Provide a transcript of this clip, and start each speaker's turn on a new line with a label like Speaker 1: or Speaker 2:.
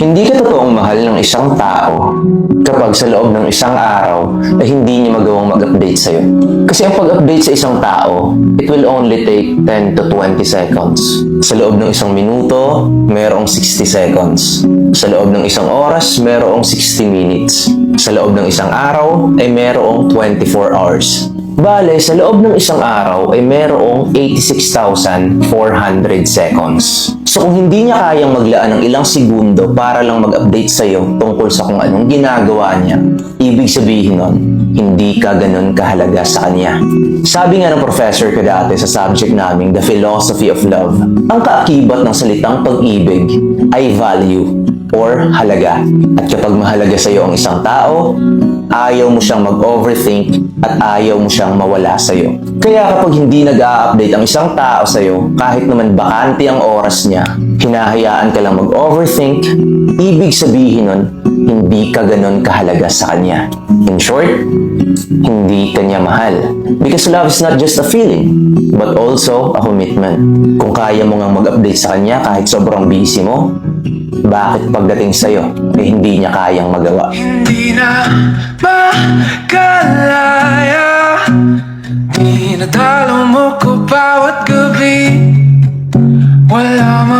Speaker 1: Hindi ka totoong mahal ng isang tao kapag sa loob ng isang araw ay hindi niya magawang mag-update sa'yo. Kasi ang pag-update sa isang tao, it will only take 10 to 20 seconds. Sa loob ng isang minuto, mayroong 60 seconds. Sa loob ng isang oras, mayroong 60 minutes. Sa loob ng isang araw, ay mayroong 24 hours. Bale, sa loob ng isang araw ay merong 86,400 seconds. So kung hindi niya kayang maglaan ng ilang segundo para lang mag-update sa'yo tungkol sa kung anong ginagawa niya, ibig sabihin nun, hindi ka ganun kahalaga sa kanya. Sabi nga ng professor ko dati sa subject naming The Philosophy of Love, ang kaakibat ng salitang pag-ibig ay value or halaga. At kapag mahalaga sa iyo ang isang tao, ayaw mo siyang mag-overthink at ayaw mo siyang mawala sa iyo. Kaya kapag hindi nag-a-update ang isang tao sa iyo, kahit naman bakante ang oras niya, hinahayaan ka lang mag-overthink, ibig sabihin nun, hindi ka ganun kahalaga sa kanya. In short, hindi ka niya mahal. Because love is not just a feeling, but also a commitment. Kung kaya mo nga mag-update sa kanya kahit sobrang busy mo, bakit pagdating sa'yo, eh hindi niya kayang magawa?
Speaker 2: Hindi na makalaya Dinadalo mo ko bawat gabi Wala mang